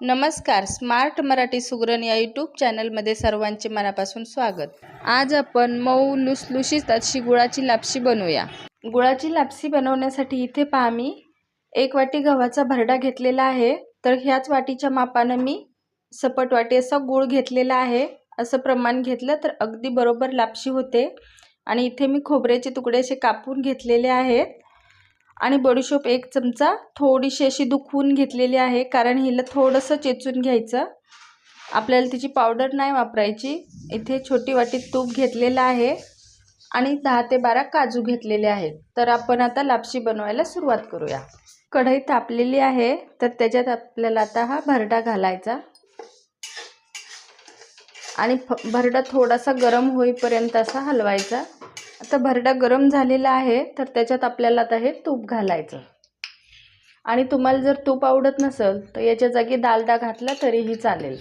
नमस्कार स्मार्ट मराठी सुगरण या यूट्यूब चॅनलमध्ये सर्वांचे मनापासून स्वागत. आज आपण मऊ लुसलुशीत अशी गुळाची लापशी बनवूया. गुळाची लापशी बनवण्यासाठी इथे पहा मी एक वाटी गव्हाचा भरडा घेतलेला आहे. तर ह्याच वाटीच्या मापानं मी सपट वाटी असा गुळ घेतलेला आहे. असं प्रमाण घेतलं तर अगदी बरोबर लापशी होते. आणि इथे मी खोबऱ्याचे तुकडे असे कापून घेतलेले आहेत. आणि बडीशोप एक चमचा थोडीशी अशी दुखवून घेतलेली आहे कारण हिला थोडंसं चेचून घ्यायचं. आपल्याला तिची पावडर नाही वापरायची. इथे छोटी वाटीत तूप घेतलेलं आहे आणि दहा ते बारा काजू घेतलेले आहेत. तर आपण आता लापशी बनवायला सुरुवात करूया. कढई तापलेली आहे तर त्याच्यात आपल्याला आता हा भरडा घालायचा. आणि फ भरडा थोडासा गरम होईपर्यंत असा हलवायचा. आता भरडा गरम झालेला आहे तर त्याच्यात आपल्याला आता हे तूप घालायचं. आणि तुम्हाला जर तूप आवडत नसेल तर याच्या जागी दालडा घातला तरीही चालेल.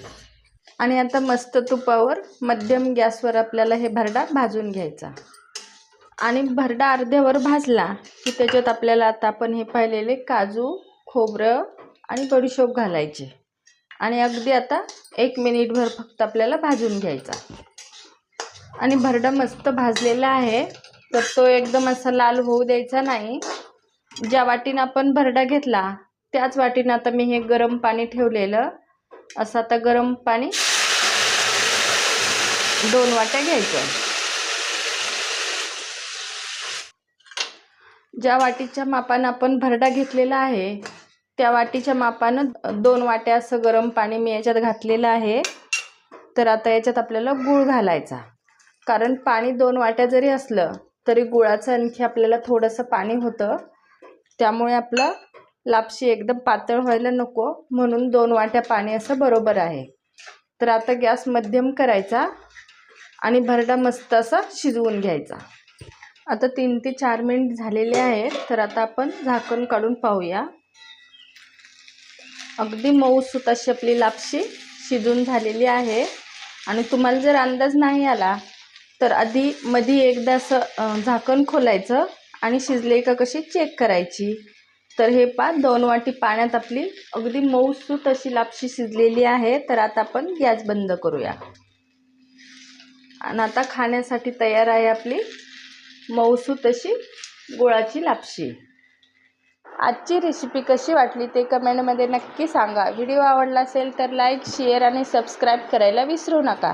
आणि आता मस्त तुपावर मध्यम गॅसवर आपल्याला हे भरडा भाजून घ्यायचा. आणि भरडा अर्ध्यावर भाजला की त्याच्यात आपल्याला आता आपण हे पाहिलेले काजू खोबरं आणि बडीशोप घालायचे. आणि अगदी आता एक मिनिटभर फक्त आपल्याला भाजून घ्यायचा. आणि भरडा मस्त भाजलेला आहे. तर तो एकदम असा लाल होऊ द्यायचा नाही. ज्या वाटीनं आपण भरडा घेतला त्याच वाटीनं आता मी हे गरम पाणी ठेवलेलं. असं आता गरम पाणी दोन वाट्या घ्यायचं. ज्या वाटीच्या मापानं आपण भरडा घेतलेला आहे त्या वाटीच्या मापानं दोन वाट्या असं गरम पाणी मी याच्यात घातलेलं आहे. तर आता याच्यात आपल्याला गूळ घालायचा. कारण पाणी दोन वाट्या जरी असलं तरी गुळाचं आणखी आपल्याला थोडंसं पाणी होतं. त्यामुळे आपलं लापशी एकदम पातळ व्हायला नको. म्हणून दोन वाट्या पाणी असं बरोबर आहे. तर आता गॅस मध्यम करायचा आणि भरडा मस्त असा शिजवून घ्यायचा. आता तीन ते चार मिनिट झालेले आहेत. तर आता आपण झाकण काढून पाहूया. अगदी मऊसूत अशी आपली लापशी शिजून झालेली आहे. आणि तुम्हाला जर अंदाज नाही आला तर आधी मधी एकदा असं झाकण खोलायचं आणि शिजले का कशी चेक करायची. तर हे पा दोन वाटी पाण्यात आपली अगदी मऊसूत अशी लापशी शिजलेली आहे. तर आता आपण गॅस बंद करूया. आणि आता खाण्यासाठी तयार आहे आपली मऊसूत अशी गुळाची लापशी. आजची रेसिपी कशी वाटली ते कमेंटमध्ये नक्की सांगा. व्हिडिओ आवडला असेल तर लाईक शेअर आणि सबस्क्राईब करायला विसरू नका.